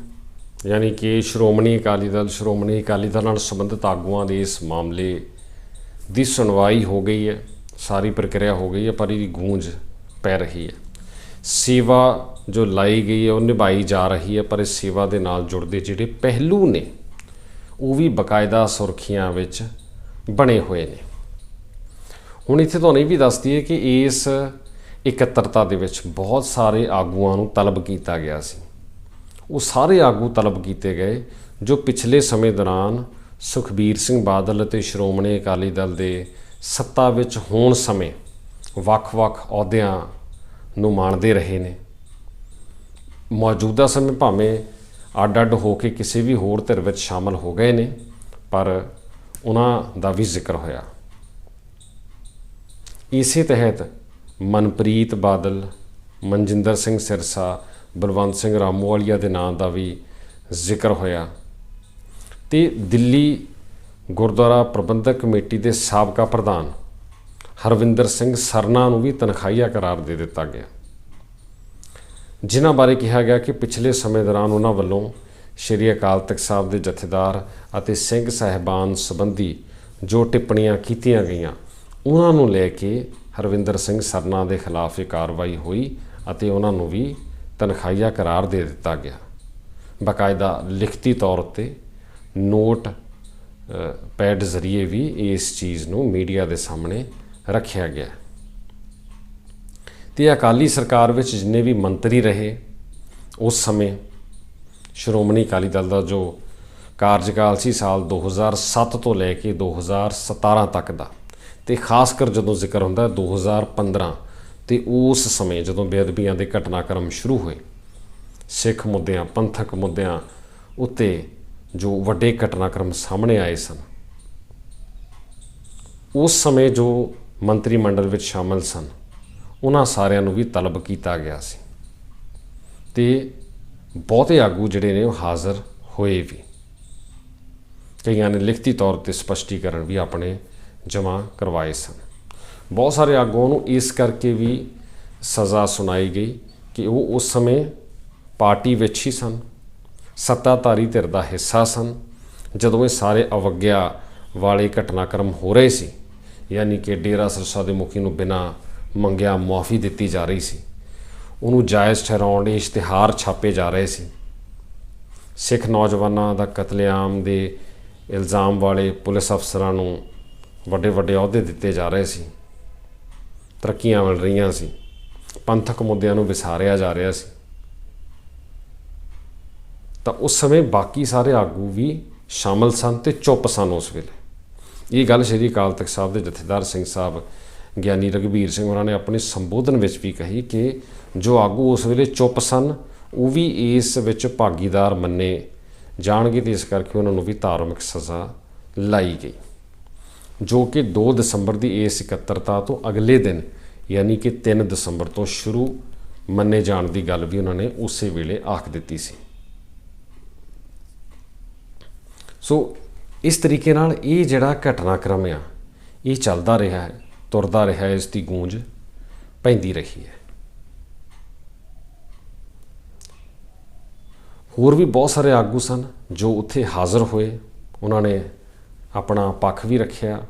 ਯਾਨੀ ਕਿ ਸ਼੍ਰੋਮਣੀ ਅਕਾਲੀ ਦਲ, ਸ਼੍ਰੋਮਣੀ ਅਕਾਲੀ ਦਲ ਨਾਲ ਸੰਬੰਧਿਤ ਆਗੂਆਂ ਦੇ ਇਸ ਮਾਮਲੇ ਦੀ ਸੁਣਵਾਈ ਹੋ ਗਈ ਹੈ, ਸਾਰੀ ਪ੍ਰਕਿਰਿਆ ਹੋ ਗਈ ਹੈ, ਪਰ ਇਹਦੀ ਗੂੰਜ ਪੈ ਰਹੀ ਹੈ। ਸੇਵਾ ਜੋ ਲਾਈ ਗਈ ਹੈ, ਉਹ ਨਿਭਾਈ ਜਾ ਰਹੀ ਹੈ, ਪਰ ਇਸ ਸੇਵਾ ਦੇ ਨਾਲ ਜੁੜਦੇ ਜਿਹੜੇ ਪਹਿਲੂ ਨੇ, ਉਹ ਵੀ ਬਕਾਇਦਾ ਸੁਰਖੀਆਂ ਵਿੱਚ ਬਣੇ ਹੋਏ ਨੇ। ਹੁਣ ਇੱਥੇ ਤੁਹਾਨੂੰ ਇਹ ਵੀ ਦੱਸਦੀ ਹੈ ਕਿ ਇਸ ਇਕੱਤਰਤਾ ਦੇ ਵਿੱਚ ਬਹੁਤ ਸਾਰੇ ਆਗੂਆਂ ਨੂੰ ਤਲਬ ਕੀਤਾ ਗਿਆ ਸੀ। ਉਹ ਸਾਰੇ ਆਗੂ ਤਲਬ ਕੀਤੇ ਗਏ, ਜੋ ਪਿਛਲੇ ਸਮੇਂ ਦੌਰਾਨ ਸੁਖਬੀਰ ਸਿੰਘ ਬਾਦਲ ਅਤੇ ਸ਼੍ਰੋਮਣੀ ਅਕਾਲੀ ਦਲ ਦੇ ਸੱਤਾ ਵਿੱਚ ਹੋਣ ਸਮੇਂ ਵੱਖ-ਵੱਖ ਅਹੁਦਿਆਂ ਨੂੰ ਮਾਣਦੇ ਰਹੇ ਨੇ। ਮੌਜੂਦਾ ਸਮੇਂ ਭਾਵੇਂ ਅੱਡ-ਅੱਡ ਹੋ ਕੇ ਕਿਸੇ ਵੀ ਹੋਰ ਧਿਰ ਵਿੱਚ ਸ਼ਾਮਲ ਹੋ ਗਏ ਨੇ, ਪਰ ਉਹਨਾਂ ਦਾ ਵੀ ਜ਼ਿਕਰ ਹੋਇਆ। ਇਸੇ ਤਹਿਤ ਮਨਪ੍ਰੀਤ ਬਾਦਲ, ਮਨਜਿੰਦਰ ਸਿੰਘ ਸਿਰਸਾ, ਬਲਵੰਤ ਸਿੰਘ ਰਾਮੂਵਾਲੀਆ ਦੇ ਨਾਂ ਦਾ ਵੀ ਜ਼ਿਕਰ ਹੋਇਆ। ਤੇ ਦਿੱਲੀ ਗੁਰਦੁਆਰਾ ਪ੍ਰਬੰਧਕ ਕਮੇਟੀ ਦੇ ਸਾਬਕਾ ਪ੍ਰਧਾਨ ਹਰਵਿੰਦਰ ਸਿੰਘ ਸਰਨਾ ਨੂੰ ਵੀ ਤਨਖਾਹੀਆ ਕਰਾਰ ਦੇ ਦਿੱਤਾ ਗਿਆ। ਜਿਨ੍ਹਾਂ ਬਾਰੇ ਕਿਹਾ ਗਿਆ ਕਿ ਪਿਛਲੇ ਸਮੇਂ ਦੌਰਾਨ ਉਹਨਾਂ ਵੱਲੋਂ ਸ਼੍ਰੀ ਅਕਾਲ ਤਖਤ ਸਾਹਿਬ ਦੇ ਜਥੇਦਾਰ ਅਤੇ ਸਿੰਘ ਸਹਿਬਾਨ ਸੰਬੰਧੀ ਜੋ ਟਿੱਪਣੀਆਂ ਕੀਤੀਆਂ ਗਈਆਂ, ਉਹਨਾਂ ਨੂੰ ਲੈ ਕੇ ਹਰਵਿੰਦਰ ਸਿੰਘ ਸਰਨਾ ਦੇ ਖਿਲਾਫ ਇਹ ਕਾਰਵਾਈ ਹੋਈ ਅਤੇ ਉਹਨਾਂ ਨੂੰ ਵੀ ਤਨਖਾਹੀਆ ਕਰਾਰ ਦੇ ਦਿੱਤਾ ਗਿਆ। ਬਕਾਇਦਾ ਲਿਖਤੀ ਤੌਰ ਉੱਤੇ ਨੋਟ ਪੈਡ ਜ਼ਰੀਏ ਵੀ ਇਸ ਚੀਜ਼ ਨੂੰ ਮੀਡੀਆ ਦੇ ਸਾਹਮਣੇ ਰੱਖਿਆ ਗਿਆ। ਤੇ ਅਕਾਲੀ ਸਰਕਾਰ ਵਿੱਚ ਜਿੰਨੇ ਵੀ ਮੰਤਰੀ ਰਹੇ, ਉਸ ਸਮੇਂ ਸ਼੍ਰੋਮਣੀ ਅਕਾਲੀ ਦਲ ਦਾ ਜੋ ਕਾਰਜਕਾਲ ਸੀ ਸਾਲ 2007 ਤੋਂ ਲੈ ਕੇ 2017 ਤੱਕ ਦਾ ਤੇ ਖਾਸ ਕਰ ਜਦੋਂ ਜ਼ਿਕਰ ਹੁੰਦਾ ਹੈ 2015 ਤੇ ਉਸ ਸਮੇਂ ਜਦੋਂ ਬੇਅਦਬੀਆਂ ਦੇ ਘਟਨਾਕ੍ਰਮ ਸ਼ੁਰੂ ਹੋਏ, ਸਿੱਖ ਮੁੱਦਿਆਂ, ਪੰਥਕ ਮੁੱਦਿਆਂ ਉੱਤੇ ਜੋ ਵੱਡੇ ਘਟਨਾਕ੍ਰਮ ਸਾਹਮਣੇ ਆਏ ਸਨ, ਉਸ ਸਮੇਂ ਜੋ ਮੰਤਰੀ ਮੰਡਲ ਵਿੱਚ ਸ਼ਾਮਲ ਸਨ, ਉਹਨਾਂ ਸਾਰਿਆਂ ਨੂੰ ਵੀ ਤਲਬ ਕੀਤਾ ਗਿਆ ਸੀ ਤੇ ਬਹੁਤੇ ਆਗੂ ਜਿਹੜੇ ਨੇ ਉਹ ਹਾਜ਼ਰ ਹੋਏ ਵੀ। ਕਈਆਂ ਨੇ ਲਿਖਤੀ ਤੌਰ ਤੇ ਸਪਸ਼ਟੀਕਰਨ ਵੀ ਆਪਣੇ ਜਮ੍ਹਾਂ ਕਰਵਾਏ ਸਨ। ਬਹੁਤ ਸਾਰੇ ਆਗੂਆਂ ਨੂੰ ਇਸ ਕਰਕੇ ਵੀ ਸਜ਼ਾ ਸੁਣਾਈ ਗਈ ਕਿ ਉਹ ਉਸ ਸਮੇਂ ਪਾਰਟੀ ਵਿੱਚ ਹੀ ਸਨ। ਸੱਤਾਧਾਰੀ ਧਿਰ ਦਾ ਹਿੱਸਾ ਸਨ। ਜਦੋਂ ਇਹ ਸਾਰੇ ਅਵਗਿਆ ਵਾਲੇ ਘਟਨਾਕ੍ਰਮ ਹੋ ਰਹੇ ਸੀ, ਯਾਨੀ ਕਿ ਡੇਰਾ ਸਰਸਾ ਦੇ ਮੁਖੀ ਨੂੰ ਬਿਨਾਂ ਮੰਗਿਆ ਮੁਆਫੀ ਦਿੱਤੀ ਜਾ ਰਹੀ ਸੀ, ਉਹਨੂੰ ਜਾਇਜ਼ ਠਹਿਰਾਉਣ ਲਈ ਇਸ਼ਤਿਹਾਰ ਛਾਪੇ ਜਾ ਰਹੇ ਸੀ। ਸਿੱਖ ਨੌਜਵਾਨਾਂ ਦਾ ਕਤਲੇਆਮ ਦੇ ਇਲਜ਼ਾਮ ਵਾਲੇ ਪੁਲਿਸ ਅਫਸਰਾਂ ਨੂੰ ਵੱਡੇ ਵੱਡੇ ਅਹੁਦੇ ਦਿੱਤੇ ਜਾ ਰਹੇ ਸੀ। ਤਰੱਕੀਆਂ ਮਿਲ ਰਹੀਆਂ ਸੀ। ਪੰਥਕ ਮੁੱਦਿਆਂ ਨੂੰ ਵਿਸਾਰਿਆ ਜਾ ਰਿਹਾ ਸੀ। ਤਾਂ ਉਸ ਸਮੇਂ ਬਾਕੀ ਸਾਰੇ ਆਗੂ ਵੀ ਸ਼ਾਮਲ ਸਨ ਤੇ ਚੁੱਪ ਸਨ ਉਸ ਵੇਲੇ। ਇਹ ਗੱਲ ਸ਼੍ਰੀ ਅਕਾਲ ਤਖਤ ਸਾਹਿਬ ਦੇ ਜਥੇਦਾਰ ਸਿੰਘ ਸਾਹਿਬ ਗਿਆਨੀ ਰਗਵੀਰ ਸਿੰਘ ਉਹਨਾਂ ਨੇ ਆਪਣੇ ਸੰਬੋਧਨ ਵਿੱਚ ਵੀ ਕਹੀ ਕਿ ਜੋ ਆਗੂ ਉਸ ਵੇਲੇ ਚੁੱਪ ਸਨ, ਉਹ ਵੀ ਇਸ ਵਿੱਚ ਭਾਗੀਦਾਰ ਮੰਨੇ ਜਾਣਗੇ ਤੇ ਇਸ ਕਰਕੇ ਉਹਨਾਂ ਨੂੰ ਵੀ ਧਾਰਮਿਕ ਸਜ਼ਾ ਲਾਈ ਗਈ। ਜੋ ਕਿ 2 ਦਸੰਬਰ ਦੀ ਇਸ ਇਕੱਤਰਤਾ ਤੋਂ ਅਗਲੇ ਦਿਨ, ਯਾਨੀ ਕਿ 3 ਦਸੰਬਰ ਤੋਂ ਸ਼ੁਰੂ ਮੰਨੇ ਜਾਣ ਦੀ ਗੱਲ ਵੀ ਉਹਨਾਂ ਨੇ ਉਸੇ ਵੇਲੇ ਆਖ ਦਿੱਤੀ ਸੀ। ਸੋ ਇਸ ਤਰੀਕੇ ਨਾਲ ਇਹ ਜਿਹੜਾ ਘਟਨਾਕ੍ਰਮ ਆ, ਇਹ ਚੱਲਦਾ ਰਿਹਾ ਹੈ, ਤੁਰਦਾ ਰਿਹਾ ਇਸ ਦੀ ਗੂੰਜ ਪੈਂਦੀ ਰਹੀ ਹੈ। ਹੋਰ ਵੀ ਬਹੁਤ ਸਾਰੇ ਆਗੂ ਸਨ ਜੋ ਉੱਥੇ ਹਾਜ਼ਰ ਹੋਏ। ਉਹਨਾਂ ਨੇ ਆਪਣਾ ਪੱਖ ਵੀ ਰੱਖਿਆ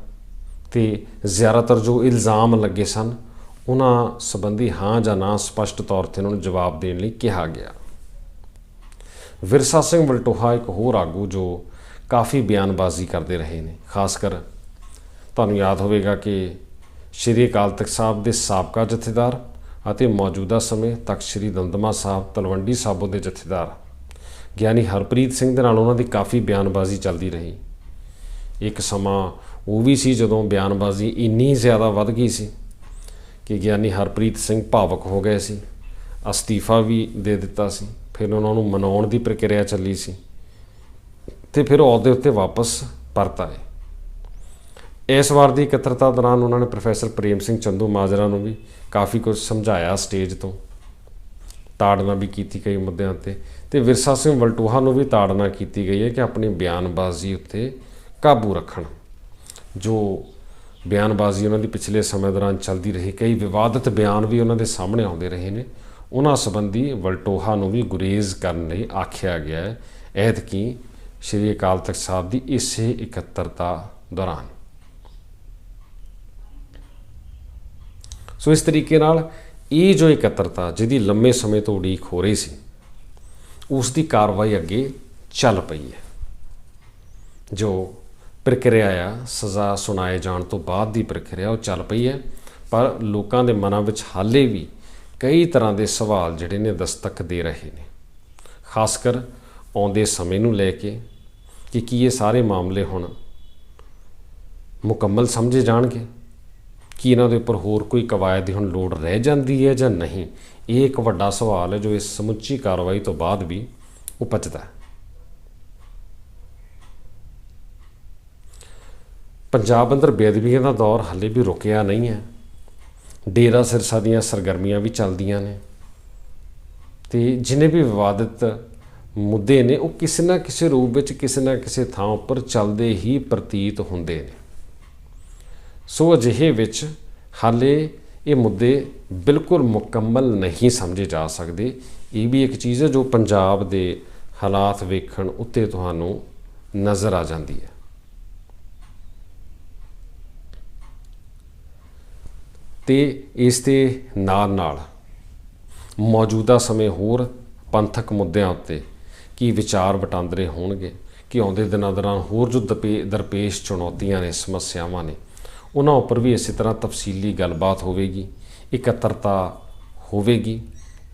ਤੇ ਜ਼ਿਆਦਾਤਰ ਜੋ ਇਲਜ਼ਾਮ ਲੱਗੇ ਸਨ, ਉਹਨਾਂ ਸੰਬੰਧੀ ਹਾਂ ਜਾਂ ਨਾ ਸਪਸ਼ਟ ਤੌਰ ਤੇ ਉਹਨਾਂ ਨੂੰ ਜਵਾਬ ਦੇਣ ਲਈ ਕਿਹਾ ਗਿਆ। ਵਿਰਸਾ ਸਿੰਘ ਵਲਟੋਹਾ ਇੱਕ ਹੋਰ ਆਗੂ ਜੋ ਕਾਫੀ ਬਿਆਨਬਾਜ਼ੀ ਕਰਦੇ ਰਹੇ ਨੇ, ਖਾਸ ਕਰ ਤੁਹਾਨੂੰ ਯਾਦ ਹੋਵੇਗਾ ਕਿ ਸ਼੍ਰੀ ਅਕਾਲ ਤਖਤ ਸਾਹਿਬ ਦੇ ਸਾਬਕਾ ਜਥੇਦਾਰ ਅਤੇ ਮੌਜੂਦਾ ਸਮੇਂ ਤੱਕ ਸ਼੍ਰੀ ਦੰਦਮਾ ਸਾਹਿਬ, ਤਲਵੰਡੀ ਸਾਬੋ ਦੇ ਜਥੇਦਾਰ ਗਿਆਨੀ ਹਰਪ੍ਰੀਤ ਸਿੰਘ ਦੇ ਨਾਲ ਉਹਨਾਂ ਦੀ ਕਾਫੀ ਬਿਆਨਬਾਜ਼ੀ ਚੱਲਦੀ ਰਹੀ। ਇੱਕ ਸਮਾਂ ਉਹ ਵੀ ਸੀ ਜਦੋਂ ਬਿਆਨਬਾਜ਼ੀ ਇੰਨੀ ਜ਼ਿਆਦਾ ਵੱਧ ਗਈ ਸੀ ਕਿ ਗਿਆਨੀ ਹਰਪ੍ਰੀਤ ਸਿੰਘ ਭਾਵਕ ਹੋ ਗਏ ਸੀ, ਅਸਤੀਫਾ ਵੀ ਦੇ ਦਿੱਤਾ ਸੀ, ਫਿਰ ਉਹਨਾਂ ਨੂੰ ਮਨਾਉਣ ਦੀ ਪ੍ਰਕਿਰਿਆ ਚੱਲੀ ਸੀ ਤੇ ਫਿਰ ਉਹ ਅਹੁਦੇ ਉੱਤੇ ਵਾਪਸ ਪਰਤ ਆਏ। ਇਸ ਵਾਰ ਦੀ ਇਕੱਤਰਤਾ ਦੌਰਾਨ ਉਹਨਾਂ ਨੇ ਪ੍ਰੋਫੈਸਰ ਪ੍ਰੇਮ ਸਿੰਘ ਚੰਦੂ ਮਾਜਰਾ ਨੂੰ ਵੀ ਕਾਫੀ ਕੁਝ ਸਮਝਾਇਆ ਸਟੇਜ ਤੋਂ। ਤਾੜਨਾ ਵੀ ਕੀਤੀ ਕਈ ਮੁੱਦਿਆਂ ਤੇ ਤੇ ਵਿਰਸਾ ਸਿੰਘ ਵਲਟੂਹਾ ਨੂੰ ਵੀ ਤਾੜਨਾ ਕੀਤੀ ਗਈ ਹੈ ਕਿ ਆਪਣੀ ਬਿਆਨਬਾਜ਼ੀ ਉੱਤੇ ਕਾਬੂ ਰੱਖਣ। ਜੋ ਬਿਆਨਬਾਜ਼ੀ ਉਹਨਾਂ ਦੀ ਪਿਛਲੇ ਸਮੇਂ ਦੌਰਾਨ ਚੱਲਦੀ ਰਹੀ, ਕਈ ਵਿਵਾਦਤ ਬਿਆਨ ਵੀ ਉਹਨਾਂ ਦੇ ਸਾਹਮਣੇ ਆਉਂਦੇ ਰਹੇ ਨੇ। ਉਹਨਾਂ ਸੰਬੰਧੀ ਵਲਟੋਹਾ ਨੂੰ ਵੀ ਗੁਰੇਜ਼ ਕਰਨ ਲਈ ਆਖਿਆ ਗਿਆ ਹੈ, ਐਤਕੀ ਸ਼੍ਰੀ ਅਕਾਲ ਤਖਤ ਸਾਹਿਬ ਦੀ ਇਸੇ ਇਕੱਤਰਤਾ ਦੌਰਾਨ। ਸੋ ਇਸ ਤਰੀਕੇ ਨਾਲ ਇਹ ਜੋ ਇਕੱਤਰਤਾ ਜਿਹਦੀ ਲੰਮੇ ਸਮੇਂ ਤੋਂ ਉਡੀਕ ਹੋ ਰਹੀ ਸੀ, ਉਸ ਦੀ ਕਾਰਵਾਈ ਅੱਗੇ ਚੱਲ ਪਈ ਹੈ, ਜੋ ਪ੍ਰਕਿਰਿਆ ਆ, ਸਜ਼ਾ ਸੁਣਾਏ ਜਾਣ ਤੋਂ ਬਾਅਦ ਦੀ ਪ੍ਰਕਿਰਿਆ ਉਹ ਚੱਲ ਪਈ ਹੈ। ਪਰ ਲੋਕਾਂ ਦੇ ਮਨਾਂ ਵਿੱਚ ਹਾਲੇ ਵੀ ਕਈ ਤਰ੍ਹਾਂ ਦੇ ਸਵਾਲ ਜਿਹੜੇ ਨੇ ਦਸਤਕ ਦੇ ਰਹੇ ਨੇ। ਖਾਸ ਕਰ ਆਉਂਦੇ ਸਮੇਂ ਨੂੰ ਲੈ ਕੇ ਕਿ ਕੀ ਇਹ ਸਾਰੇ ਮਾਮਲੇ ਹੁਣ ਮੁਕੰਮਲ ਸਮਝੇ ਜਾਣਗੇ? ਕੀ ਇਹਨਾਂ ਦੇ ਉੱਪਰ ਹੋਰ ਕੋਈ ਕਵਾਇਦ ਦੀ ਹੁਣ ਲੋੜ ਰਹਿ ਜਾਂਦੀ ਹੈ ਜਾਂ ਨਹੀਂ? ਇਹ ਇੱਕ ਵੱਡਾ ਸਵਾਲ ਹੈ ਜੋ ਇਸ ਸਮੁੱਚੀ ਕਾਰਵਾਈ ਤੋਂ ਬਾਅਦ ਵੀ ਉਪਜਦਾ ਹੈ। ਪੰਜਾਬ ਅੰਦਰ ਬੇਅਦਬੀਆਂ ਦਾ ਦੌਰ ਹੱਲੇ ਵੀ ਰੁਕਿਆ ਨਹੀਂ ਹੈ। ਡੇਰਾ ਸਿਰਸਾ ਦੀਆਂ ਸਰਗਰਮੀਆਂ ਵੀ ਚੱਲਦੀਆਂ ਨੇ। ਤੇ ਜਿਨੇ ਵੀ ਵਿਵਾਦਿਤ ਮੁੱਦੇ ਨੇ, ਉਹ ਕਿਸੇ ਨਾ ਕਿਸੇ ਰੂਪ ਵਿੱਚ ਕਿਸੇ ਨਾ ਕਿਸੇ ਥਾਂ ਉੱਪਰ ਚੱਲਦੇ ਹੀ ਪ੍ਰਤੀਤ ਹੁੰਦੇ ਨੇ। ਸੋ ਅਜਿਹੇ ਵਿੱਚ ਹਾਲੇ ਇਹ ਮੁੱਦੇ ਬਿਲਕੁਲ ਮੁਕੰਮਲ ਨਹੀਂ ਸਮਝੇ ਜਾ ਸਕਦੇ। ਇਹ ਵੀ ਇੱਕ ਚੀਜ਼ ਹੈ ਜੋ ਪੰਜਾਬ ਦੇ ਹਾਲਾਤ ਵੇਖਣ ਉੱਤੇ ਤੁਹਾਨੂੰ ਨਜ਼ਰ ਆ ਜਾਂਦੀ ਹੈ। ਤੇ ਇਸ ਦੇ ਨਾਲ ਨਾਲ ਮੌਜੂਦਾ ਸਮੇਂ ਹੋਰ ਪੰਥਕ ਮੁੱਦਿਆਂ ਉੱਤੇ ਕੀ ਵਿਚਾਰ ਵਟਾਂਦਰੇ ਹੋਣਗੇ, ਕਿ ਆਉਂਦੇ ਦਿਨਾਂ ਦੌਰਾਨ ਹੋਰ ਜੋ ਦਪੇ- ਦਰਪੇਸ਼ ਚੁਣੌਤੀਆਂ ਨੇ, ਸਮੱਸਿਆਵਾਂ ਨੇ, ਉਹਨਾਂ ਉੱਪਰ ਵੀ ਇਸੇ ਤਰ੍ਹਾਂ ਤਫਸੀਲੀ ਗੱਲਬਾਤ ਹੋਵੇਗੀ, ਇਕੱਤਰਤਾ ਹੋਵੇਗੀ,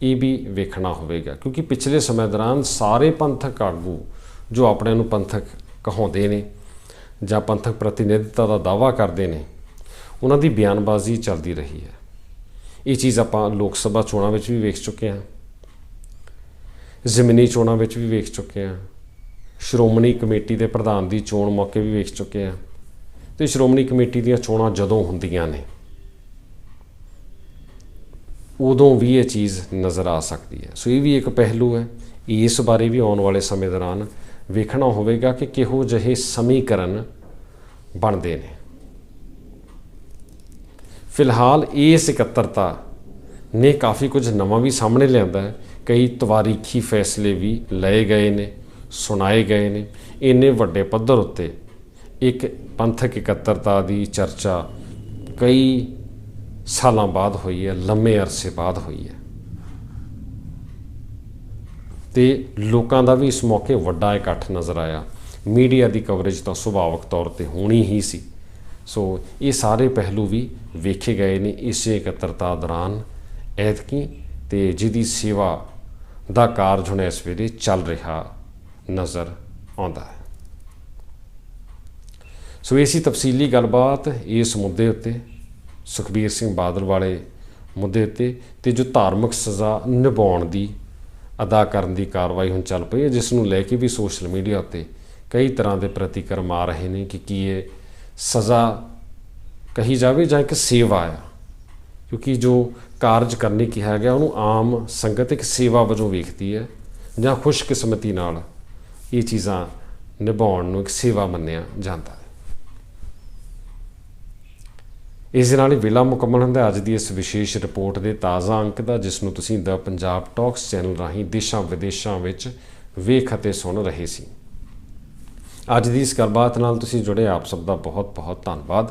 ਇਹ ਵੀ ਵੇਖਣਾ ਹੋਵੇਗਾ, ਕਿਉਂਕਿ ਪਿਛਲੇ ਸਮੇਂ ਦੌਰਾਨ ਸਾਰੇ ਪੰਥਕ ਆਗੂ ਜੋ ਆਪਣੇ ਨੂੰ ਪੰਥਕ ਕਹਾਉਂਦੇ ਨੇ ਜਾਂ ਪੰਥਕ ਪ੍ਰਤੀਨਿਧਤਾ ਦਾ ਦਾਵਾ ਕਰਦੇ ਨੇ ਉਹਨਾਂ ਦੀ ਬਿਆਨਬਾਜ਼ੀ ਚੱਲਦੀ ਰਹੀ ਹੈ। ਇਹ ਚੀਜ਼ ਆਪਾਂ ਲੋਕ ਸਭਾ ਚੋਣਾਂ ਵਿੱਚ ਵੀ ਵੇਖ ਚੁੱਕੇ ਹਾਂ। ਜ਼ਮੀਨੀ ਚੋਣਾਂ ਵਿੱਚ ਵੀ ਵੇਖ ਚੁੱਕੇ ਹਾਂ। ਸ਼੍ਰੋਮਣੀ ਕਮੇਟੀ ਦੇ ਪ੍ਰਧਾਨ ਦੀ ਚੋਣ ਮੌਕੇ ਵੀ ਵੇਖ ਚੁੱਕੇ ਹਾਂ। ਤੇ ਸ਼੍ਰੋਮਣੀ ਕਮੇਟੀ ਦੀਆਂ ਚੋਣਾਂ ਜਦੋਂ ਹੁੰਦੀਆਂ ਨੇ, ਉਦੋਂ ਵੀ ਇਹ ਚੀਜ਼ ਨਜ਼ਰ ਆ ਸਕਦੀ ਹੈ। ਸੋ ਇਹ ਵੀ ਇੱਕ ਪਹਿਲੂ ਹੈ। ਇਸ ਬਾਰੇ ਵੀ ਆਉਣ ਵਾਲੇ ਸਮੇਂ ਦੌਰਾਨ ਵੇਖਣਾ ਹੋਵੇਗਾ ਕਿ ਕਿਹੋ ਜਿਹੇ ਸਮੀਕਰਨ ਬਣਦੇ ਨੇ। ਫਿਲਹਾਲ ਇਸ ਇਕੱਤਰਤਾ ਨੇ ਕਾਫੀ ਕੁਝ ਨਵਾਂ ਵੀ ਸਾਹਮਣੇ ਲਿਆਂਦਾ ਹੈ। ਕਈ ਤਵਾਰੀਖੀ ਫੈਸਲੇ ਵੀ ਲਏ ਗਏ ਨੇ, ਸੁਣਾਏ ਗਏ ਨੇ। ਇੰਨੇ ਵੱਡੇ ਪੱਧਰ ਉੱਤੇ ਇੱਕ ਪੰਥਕ ਇਕੱਤਰਤਾ ਦੀ ਚਰਚਾ ਕਈ ਸਾਲਾਂ ਬਾਅਦ ਹੋਈ ਹੈ, ਲੰਮੇ ਅਰਸੇ ਬਾਅਦ ਹੋਈ ਹੈ। ਤੇ ਲੋਕਾਂ ਦਾ ਵੀ ਇਸ ਮੌਕੇ ਵੱਡਾ ਇਕੱਠ ਨਜ਼ਰ ਆਇਆ। ਮੀਡੀਆ ਦੀ ਕਵਰੇਜ ਤਾਂ ਸੁਭਾਵਕ ਤੌਰ ਤੇ ਹੋਣੀ ਹੀ ਸੀ। ਸੋ ਇਹ ਸਾਰੇ ਪਹਿਲੂ ਵੀ ਵੇਖੇ ਗਏ ਨੇ ਇਸੇ ਇਕੱਤਰਤਾ ਦੌਰਾਨ, ਐਤਕੀ ਤੇ ਜਿਹਦੀ ਸੇਵਾ ਦਾ ਕਾਰਜ ਹੁਣ ਇਸ ਵੇਲੇ ਚੱਲ ਰਿਹਾ, ਨਜ਼ਰ ਆਉਂਦਾ ਹੈ। ਸੋ ਇਹ ਤਫਸੀਲੀ ਗੱਲਬਾਤ ਇਸ ਮੁੱਦੇ ਉੱਤੇ, ਸੁਖਬੀਰ ਸਿੰਘ ਬਾਦਲ ਵਾਲੇ ਮੁੱਦੇ ਉੱਤੇ ਤੇ ਜੋ ਧਾਰਮਿਕ ਸਜ਼ਾ ਨਿਭਾਉਣ ਦੀ ਅਦਾ ਕਰਨ ਦੀ ਕਾਰਵਾਈ ਹੁਣ ਚੱਲ ਪਈ ਹੈ, ਜਿਸ ਨੂੰ ਲੈ ਕੇ ਵੀ ਸੋਸ਼ਲ ਮੀਡੀਆ ਉੱਤੇ ਕਈ ਤਰ੍ਹਾਂ ਦੇ ਪ੍ਰਤੀਕਰਮ ਆ ਰਹੇ ਨੇ ਕਿ ਕੀ ਇਹ ਸਜ਼ਾ ਕਹੀ ਜਾਵੇ ਜਾਂ ਇੱਕ ਸੇਵਾ ਆ। ਕਿਉਂਕਿ ਜੋ ਕਾਰਜ ਕਰਨੇ ਕਿਹਾ ਗਿਆ ਉਹਨੂੰ ਆਮ ਸੰਗਤ ਇੱਕ ਸੇਵਾ ਵਜੋਂ ਵੇਖਦੀ ਹੈ ਜਾਂ ਖੁਸ਼ਕਿਸਮਤੀ ਨਾਲ ਇਹ ਚੀਜ਼ਾਂ ਨਿਭਾਉਣ ਨੂੰ ਇੱਕ ਸੇਵਾ ਮੰਨਿਆ ਜਾਂਦਾ ਹੈ। ਇਸ ਦੇ ਨਾਲ ਹੀ ਵੇਲਾ ਮੁਕੰਮਲ ਹੁੰਦਾ ਅੱਜ ਦੀ ਇਸ ਵਿਸ਼ੇਸ਼ ਰਿਪੋਰਟ ਦੇ ਤਾਜ਼ਾ ਅੰਕ ਦਾ, ਜਿਸ ਨੂੰ ਤੁਸੀਂ ਦਾ ਪੰਜਾਬ ਟਾਕਸ ਚੈਨਲ ਰਾਹੀਂ ਦੇਸ਼ਾਂ ਵਿਦੇਸ਼ਾਂ ਵਿੱਚ ਵੇਖ ਅਤੇ ਸੁਣ ਰਹੇ ਸੀ। ਅੱਜ ਦੀ ਇਸ ਗੱਲਬਾਤ ਨਾਲ ਤੁਸੀਂ ਜੁੜੇ ਆਪ ਸਭ ਦਾ ਬਹੁਤ ਬਹੁਤ ਧੰਨਵਾਦ।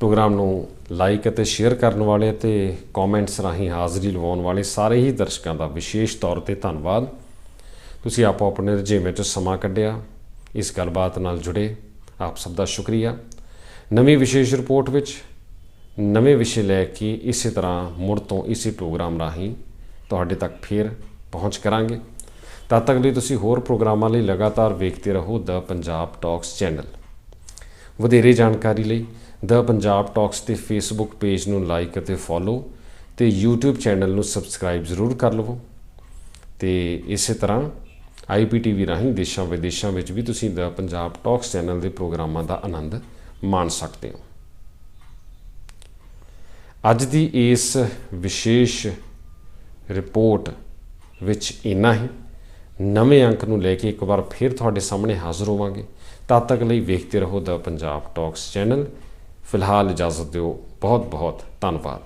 ਪ੍ਰੋਗਰਾਮ ਨੂੰ ਲਾਈਕ ਅਤੇ ਸ਼ੇਅਰ ਕਰਨ ਵਾਲੇ ਅਤੇ ਕਮੈਂਟਸ ਰਾਹੀਂ ਹਾਜ਼ਰੀ ਲਵਾਉਣ ਵਾਲੇ ਸਾਰੇ ਹੀ ਦਰਸ਼ਕਾਂ ਦਾ ਵਿਸ਼ੇਸ਼ ਤੌਰ ਤੇ ਧੰਨਵਾਦ। ਤੁਸੀਂ ਆਪੋ ਆਪਣੇ ਰੁਝੇਵੇਂ 'ਚ ਸਮਾਂ ਕੱਢਿਆ, ਇਸ ਗੱਲਬਾਤ ਨਾਲ ਜੁੜੇ ਆਪ ਸਭ ਦਾ ਸ਼ੁਕਰੀਆ। ਨਵੀਂ ਵਿਸ਼ੇਸ਼ ਰਿਪੋਰਟ ਵਿੱਚ ਨਵੇਂ ਵਿਸ਼ੇ ਲੈ ਕੇ ਇਸੇ ਤਰ੍ਹਾਂ ਮੁੜ ਤੋਂ ਇਸੇ ਪ੍ਰੋਗਰਾਮ ਰਾਹੀਂ ਤੁਹਾਡੇ ਤੱਕ ਫੇਰ ਪਹੁੰਚ ਕਰਾਂਗੇ। ਤਦ ਤੱਕ ਲਈ ਤੁਸੀਂ ਹੋਰ ਪ੍ਰੋਗਰਾਮਾਂ ਲਈ ਲਗਾਤਾਰ ਵੇਖਦੇ ਰਹੋ ਦ ਪੰਜਾਬ ਟਾਕਸ ਚੈਨਲ। ਵਧੇਰੇ ਜਾਣਕਾਰੀ ਲਈ ਦ ਪੰਜਾਬ ਟਾਕਸ ਦੇ ਫੇਸਬੁੱਕ ਪੇਜ ਨੂੰ ਲਾਈਕ ਅਤੇ ਫੋਲੋ ਤੇ YouTube ਚੈਨਲ ਨੂੰ ਸਬਸਕ੍ਰਾਈਬ ਜ਼ਰੂਰ ਕਰ ਲਵੋ। ਤੇ ਇਸੇ ਤਰ੍ਹਾਂ IPTV ਰਾਹੀਂ ਦੇਸ਼ਾਂ ਵਿਦੇਸ਼ਾਂ ਵਿੱਚ ਵੀ ਤੁਸੀਂ ਦ ਪੰਜਾਬ ਟਾਕਸ ਚੈਨਲ ਦੇ ਪ੍ਰੋਗਰਾਮਾਂ ਦਾ ਆਨੰਦ ਮਾਣ ਸਕਦੇ ਹੋ। ਅੱਜ ਦੀ ਇਸ ਵਿਸ਼ੇਸ਼ ਰਿਪੋਰਟ ਵਿੱਚ ਇੰਨਾ ਹੀ। ਨਵੇਂ ਅੰਕ ਨੂੰ ਲੈ ਕੇ ਇੱਕ ਵਾਰ ਫਿਰ ਤੁਹਾਡੇ ਸਾਹਮਣੇ ਹਾਜ਼ਰ ਹੋਵਾਂਗੇ। ਤਦ ਤੱਕ ਲਈ ਵੇਖਦੇ ਰਹੋ ਦ ਪੰਜਾਬ ਟਾਕਸ ਚੈਨਲ। ਫਿਲਹਾਲ ਇਜਾਜ਼ਤ ਦਿਓ। ਬਹੁਤ ਬਹੁਤ ਧੰਨਵਾਦ।